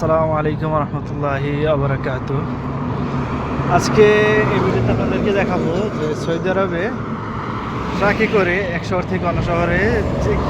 আসসালামু আলাইকুম রহমতুল্লাহি আবরাকাত আজকে এই ভিডিওতে আপনাদেরকে দেখাবো যে সৌদি আরবে ট্রাকে করে এক শহর থেকে অন্য শহরে যে-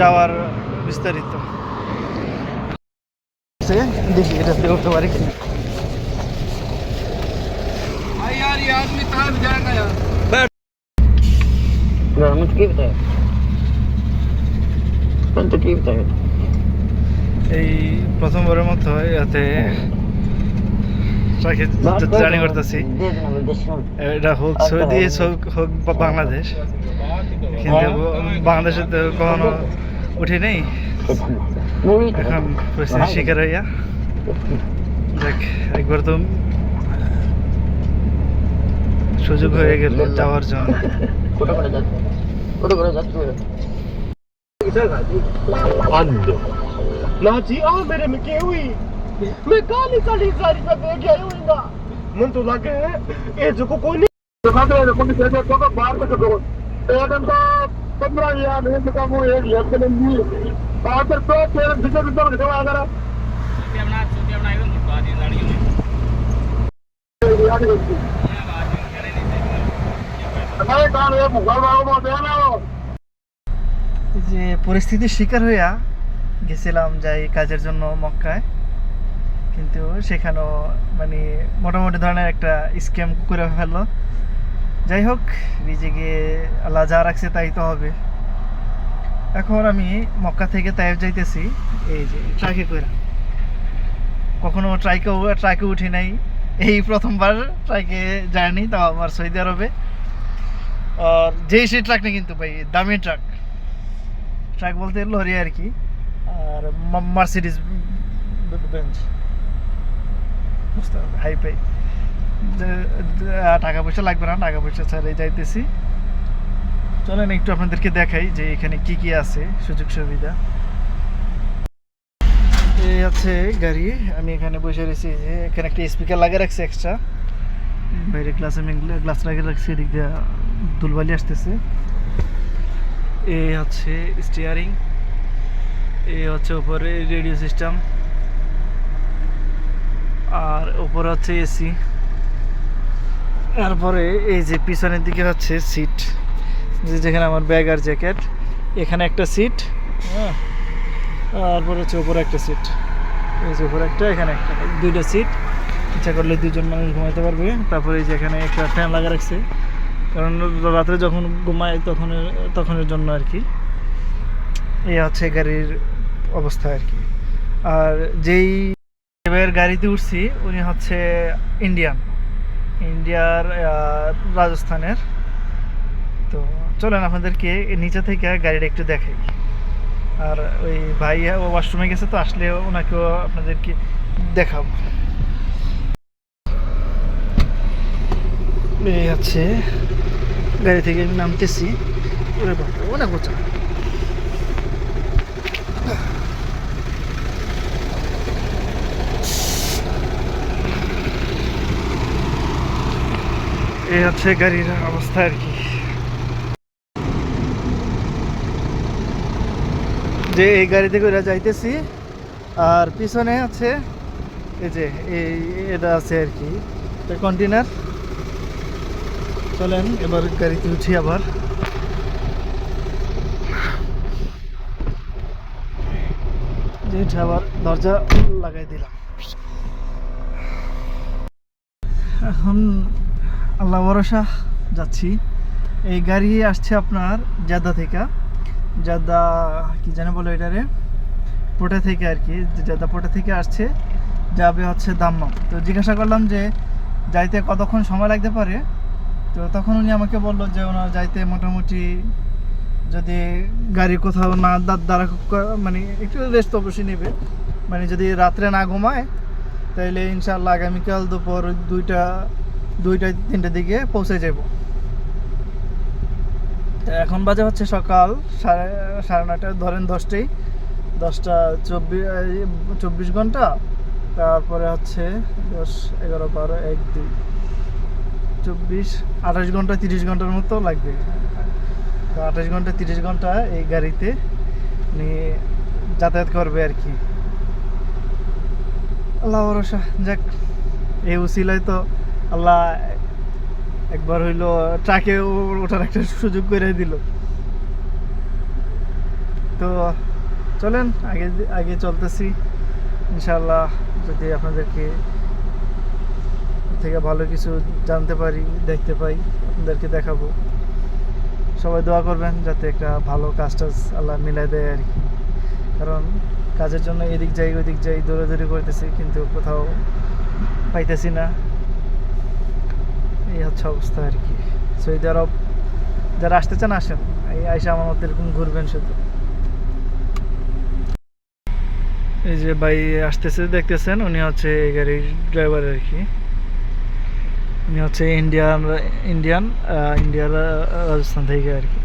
যাওয়ার বিস্তারিত সে দেখি এটা দিয়ে করতে পারি কিনা यार ये आदमी कहाँ भी जाएगा यार मुझे की बताया कौन तो की बताया এই প্রথমবারের মতো এতে জার্নি করতেছি। এটা হোক সৌদি হোক বাংলাদেশ। কিন্তু বাংলাদেশে তো কখনো উঠি নেই। এখন শিকার হইয়া। দেখ একবার তো সুযোগ হয়ে গেল যাওয়ার জন্য। কোটা যাচ্ছে? কোটা যাচ্ছে? ना जी आ मेरे में के हुई। मैं काली काली सारी पे देख आई हुई ना। मन तो लागे ये जो को कोई नहीं। लगा तो ये कोई पैसा तो बाहर तक करो एकदम तो 15 या नहीं बता वो एक लेफ़्ट में भी बाहर पर तो तेरे दिखे दिखे दिखे आ गया छुट्टी अपना छुट्टी अपना एकदम बात ये लड़ी हुई शिकार हुआ গেছিলাম যাই কাজের জন্য মক্কায়। কিন্তু সেখানেও মানে মোটামুটি ধরনের একটা স্ক্যাম করে ফেলল। যাই হোক নিজেকে আল্লাহ যা রাখছে তাই তো হবে। এখন আমি মক্কা থেকে তাইফ যাইতেছি, এই যে ট্রাকে করে। কখনো ট্রাইকে ট্রাকে উঠি নাই। এই প্রথমবার ট্রাকে জার্নি, তাও আমার সৌদি আরবে। আর যেই সেই ট্রাক না কিন্তু ভাই, দামি ট্রাক। ট্রাক বলতে লরি আর কি। আর মার্সিডিজ বেঞ্চ বুঝতে হাই পাই টাকা পয়সা লাগবে না, টাকা পয়সা ছাড়াই যাইতেছি। চলেন একটু আপনাদেরকে দেখাই যে এখানে কি কি আছে, সুযোগ সুবিধা। এই আছে গাড়ি, আমি এখানে বসে রয়েছি যে এখানে একটা স্পিকার লাগিয়ে রাখছি এক্সট্রা বাইরে গ্লাস আমি গ্লাস লাগিয়ে রাখছি, এদিক দিয়ে দুলবালি আসতেছে। এই হচ্ছে স্টিয়ারিং এই হচ্ছে উপরে রেডিও সিস্টেম। আর উপরে হচ্ছে এসি। তারপরে এই যে পিছনের দিকে হচ্ছে সিট। যেখানে আমার ব্যাগ আর জ্যাকেট এখানে একটা সিট হ্যাঁ? তারপরে হচ্ছে উপরে একটা সিট। এই যে উপরে একটা, এখানে একটা। দুইটা সিট। ইচ্ছা করলে দুজন মানুষ ঘুমাইতে পারবে। তারপরে এই যে এখানে একটা ফ্যান লাগা রাখছে। কারণ রাত্রে যখন ঘুমায় তখন তখনের জন্য আর কি। এই হচ্ছে গাড়ির অবস্থা আর কি। আর যেই এবার গাড়িতে উঠছি, উনি হচ্ছে ইন্ডিয়ান ইন্ডিয়ার রাজস্থানের। তো চলেন আপনাদেরকে নিচে থেকে গাড়িটা একটু দেখাই। আর ওই ভাই ওয়াশরুমে গেছে তো, আসলে ওনাকেও আপনাদেরকে দেখাবো। এই হচ্ছে গাড়ি থেকে নামতেছি। অনেক উঁচা এই হচ্ছে গাড়ির অবস্থা আর কি। যে এই গাড়িতে করে যাইতেছি, আর পিছনে আছে এই যে, এই এটা আছে আর কি কন্টেনার চলেন, এবার গাড়িতে উঠি আবার। উঠে আবার দরজা লাগাই দিলাম। এখন আল্লাহ ভরসা, যাচ্ছি। এই গাড়ি আসছে আপনার জাদা থেকে। জাদা কি জানে বলে এটারে পোটা থেকে আর কি জাদা পোটা থেকে আসছে, যাবে হচ্ছে দাম্মাম। তো জিজ্ঞাসা করলাম যে, যাইতে কতক্ষণ সময় লাগতে পারে? তো তখন উনি আমাকে বলল যে, ওনার যাইতে মোটামুটি যদি গাড়ি কোথাও না দা- দাঁড়া মানে একটু রেস্ট অবশ্যই নেবে। মানে যদি রাত্রে না ঘুমায়, তাইলে ইনশাল্লাহ আগামীকাল দুপুর দুইটা দুইটা, তিনটের দিকে পৌঁছে যাব এখন বাজে হচ্ছে সকাল, সাড়ে সাড়ে নয়টা, ধরেন দশটাই। দশটা চব্বিশ চব্বিশ ঘণ্টা, তারপরে হচ্ছে দশ, এগারো, বারো, এক, দুই, চব্বিশ, আঠাশ ঘণ্টা, তিরিশ ঘণ্টার মতো লাগবে। তো আঠাশ ঘণ্টা, তিরিশ ঘণ্টা এই গাড়িতে নিয়ে যাতায়াত করবে আর কি। আল্লাহ ভরসা। যাক, এই উসিলায় তো আল্লাহ একবার হইল ট্রাকে ওঠার একটা সুযোগ করে দিল। তো চলেন, আগে আগে চলতেছি। ইনশাল্লাহ যদি আপনাদেরকে থেকে ভালো কিছু জানতে পারি, দেখতে পাই, আপনাদেরকে দেখাবো। সবাই দোয়া করবেন যাতে একটা ভালো কাজ টাজ আল্লাহ মিলাই দেয় আর কি। কারণ কাজের জন্য এদিক যাই, ওদিক যাই, দৌড়াদৌড়ি করতেছি, কিন্তু কোথাও পাইতেছি না। এই হচ্ছে অবস্থা আর কি। সৌদি আরব যারা আসতে চান আসেন। এই আইসা আমার মতো এরকম ঘুরবেন শুধু। এই যে ভাই আসতেছে, দেখতেছেন, উনি হচ্ছে এই গাড়ির ড্রাইভার আর কি। উনি হচ্ছে ইন্ডিয়ান ইন্ডিয়ান ইন্ডিয়ার রাজস্থান থেকে আর কি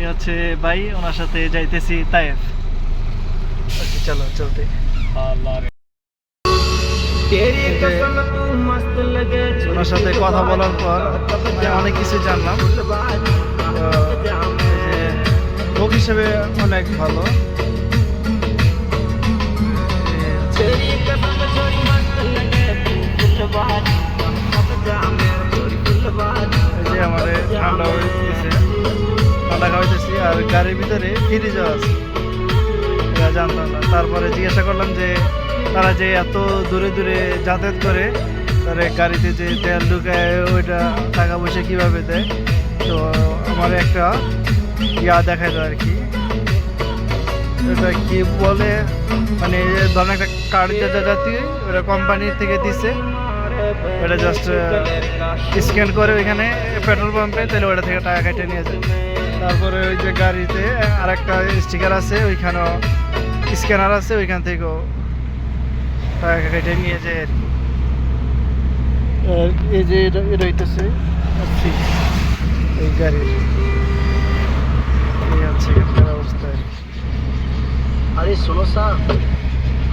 এই হচ্ছে ভাই ওনার সাথে যাইতেছি তায়েফ। চলো চলতে। ওনার সাথে কথা বলার পর অনেক কিছু জানলাম। লোক হিসেবে অনেক ভালো। যে আমাদের ঠান্ডা হয়েছে ঠান্ডা খাওয়াইতেছি আর গাড়ির ভিতরে ফ্রিজও আছে। জানতাম না। তারপরে জিজ্ঞাসা করলাম যে, তারা যে এত দূরে দূরে যাতায়াত করে, তারা গাড়িতে যে তেল ঢুকায়, ওইটা টাকা পয়সা কীভাবে দেয়? তো আমার একটা ইয়া দেখাইলো আর কি। এটা কি বলে? মানে ধরেন একটা কার্ড জাতীয় ওটা কোম্পানি থেকে দিছে। ওটা জাস্ট স্ক্যান করে ওইখানে পেট্রোল পাম্পে তাহলে ওটা থেকে টাকা কেটে নিয়ে যায়। তারপরে ওই যে গাড়িতে আরেকটা স্টিকার আছে ওইখানেও স্ক্যানার আছে ওইখান থেকেও টাকা কেটে নিয়ে যায় আর এই যে এটা হইতেছে এই গাড়ির। এই আছে এখানকার অবস্থা আরে শোনো সা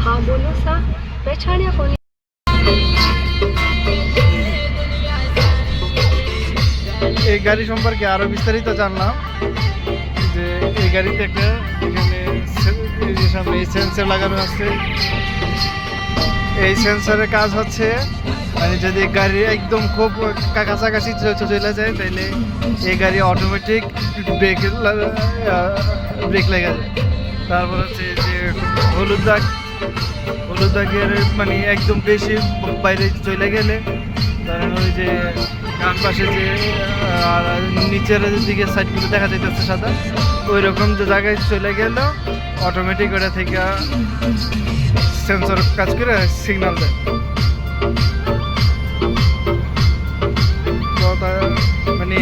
হ্যাঁ বলো স্যার। পেছানিয়া গাড়ি সম্পর্কে আরও বিস্তারিত জানলাম যে এই গাড়িতে একটা এই সেন্সর লাগানো আছে। এই সেন্সারের কাজ হচ্ছে মানে যদি গাড়ি একদম খুব কাছাকাছি চলে যায় তাহলে এই গাড়ি অটোমেটিক ব্রেক ব্রেক লেগে যায় তারপর হচ্ছে যে হলুদ দাগ। হলুদ দাগের মানে একদম বেশি বাইরে চলে গেলে ধরেন ওই যে ডান পাশে যে আহ, নিচের দিকে সাইডগুলো দেখা যাইতেছে সাদা ওই রকম যে জায়গায় চলে গেল অটোমেটিক ওটা থেকে সেন্সর কাজ করে সিগন্যাল দেয় তো তা- মানে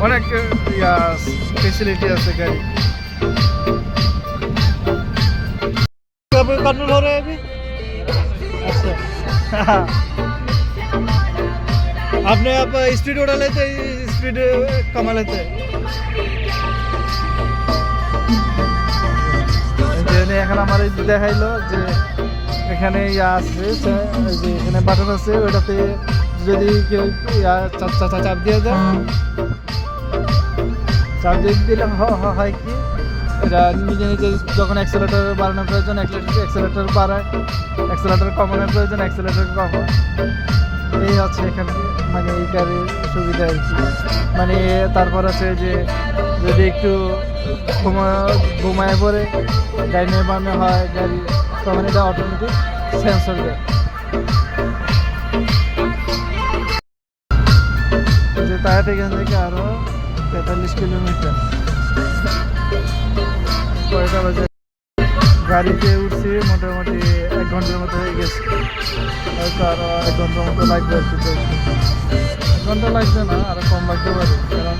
অনেক ইয়া ফেসিলিটি আছে গাড়ি कंट्रोल हो रहा है अभी अच्छा आपने आप स्पीड उड़ा लेते स्पीड कमा लेते যে এখন আমার এই যে দেখাইলো যে এখানে ইয়া আছে সে- ওই যে এখানে বাটন আছে ওইটাতে যদি কেউ ইয়া চা- চা- চা- চাপ দিয়ে দেয় চাপ দিয়ে দিলে হ- হ- হয় কি এটা নিজে নিজে যখন অ্যাক্সেলেটার বাড়ানোর প্রয়োজন অ্যাক্সেলেটার বাড়ায় অ্যাক্সেলেটার কমানোর প্রয়োজন অ্যাক্সেলেটার কমায় এই হচ্ছে এখানে মানে এই গাড়ির সুবিধা আর কি মানে তারপর আছে যে যদি একটু ঘুমা- ঘুমায় পরে ডাইনে বামে হয় গাড়ি তখন এটা অটোমেটিক সেন্সর দেয়। যে তার এখান থেকে আরও তেতাল্লিশ কিলোমিটার। কয়টা বাজে গাড়িতে উঠছি, মোটামুটি এক ঘণ্টার মতো হয়ে গেছে। হয়তো আরও এক ঘণ্টার মতো লাগবে আর কি। ঘণ্টা লাগবে না, আরও কম লাগতে পারে, কারণ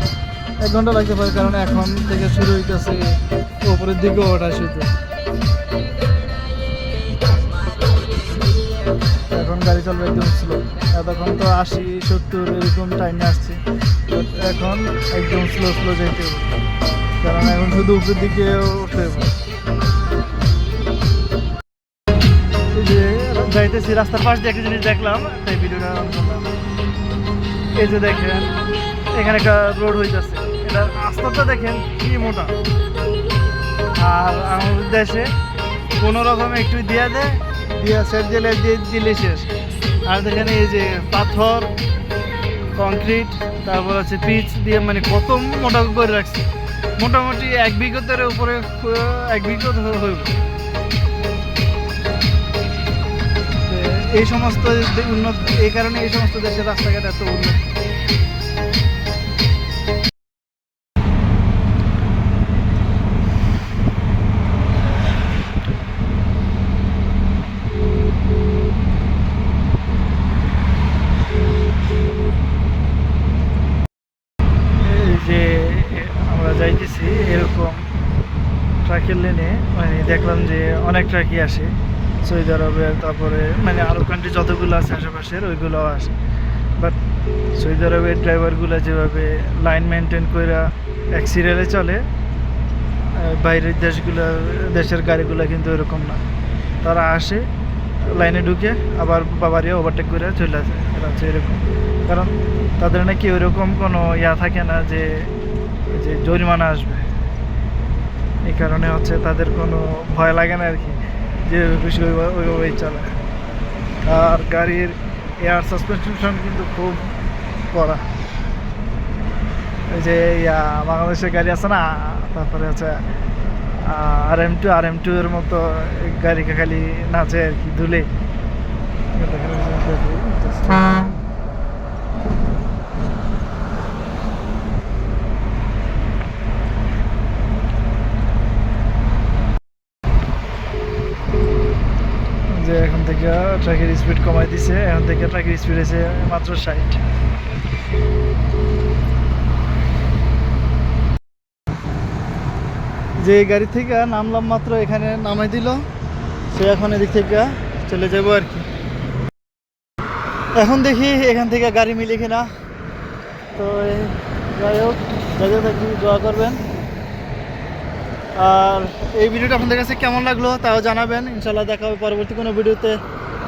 এক ঘণ্টা লাগতে পারে, কারণ এখন থেকে শুরু হইতেছে উপরের দিকে ওঠা শুধু এখন গাড়ি চলবে একদম স্লো এতক্ষণ তো আশি, সত্তর এরকম টাইমে আসছে এখন একদম স্লো স্লো যেতে হবে। কারণ এখন শুধু উপরের দিকে উঠতে হবে। যাইতেছি, রাস্তার পাশ দিয়ে একটা জিনিস দেখলাম, তাই ভিডিওটা। এই যে দেখেন, এখানে একটা রোড হইতেছে। এটা রাস্তাটা দেখেন কি মোটা। আর আমাদের দেশে কোনো রকম একটু দিয়া দেয়, দিয়া সেট জেলে দিয়ে দিলে শেষ। আর দেখেন এই যে পাথর, কংক্রিট, তারপর হচ্ছে পিচ দিয়ে মানে কত মোটা করে রাখছে। মোটামুটি এক বিঘতের উপরে, এক বিঘত হইব। এই সমস্ত উন্নত, এই কারণে এই সমস্ত দেশের রাস্তাঘাট এত উন্নত। যে, আমরা যাইতেছি এরকম ট্রাকের লেনে মানে দেখলাম যে অনেক ট্রাকই আসে। সৌদি আরবের তারপরে মানে আরব কান্ট্রি যতগুলো আছে আশেপাশের ওইগুলো আসে। বাট সৌদি আরবের ড্রাইভারগুলো যেভাবে লাইন মেনটেন করে এক সিরিয়ালে চলে বাইরের দেশগুলো, দেশের গাড়িগুলো কিন্তু এরকম না। তারা আসে লাইনে ঢুকে, আবার বাবারিয়া ওভারটেক করে চলে আসে। এটা হচ্ছে এরকম। কারণ তাদের নাকি ওইরকম কোনো ইয়া থাকে না যে যে জরিমানা আসবে। এই কারণে হচ্ছে তাদের কোনো ভয় লাগে না আর কি। যে খুশি ওইভাবেই চলে। আর গাড়ির এয়ার সাসপেনশন কিন্তু খুব কড়া। ওই যে বাংলাদেশের গাড়ি আছে না, তারপরে আছে R M two R M two এর মতো গাড়িকে খালি নাচে আর কি দুলে যে এখন থেকে ট্রাকের স্পিড কমাই দিছে, এখন থেকে ট্রাকের স্পিড হয়েছে মাত্র ষাট। যে গাড়ি থেকে নামলাম মাত্র এখানে নামাই দিল, সে এখন এদিক থেকে চলে যাব আর কি। এখন দেখি এখান থেকে গাড়ি মিলে কিনা। তো যাই হোক যাতে থাকি দোয়া করবেন। আর এই ভিডিওটা আপনাদের কাছে কেমন লাগল তাও জানাবেন। ইনশাল্লাহ দেখা হবে পরবর্তী কোনো ভিডিওতে।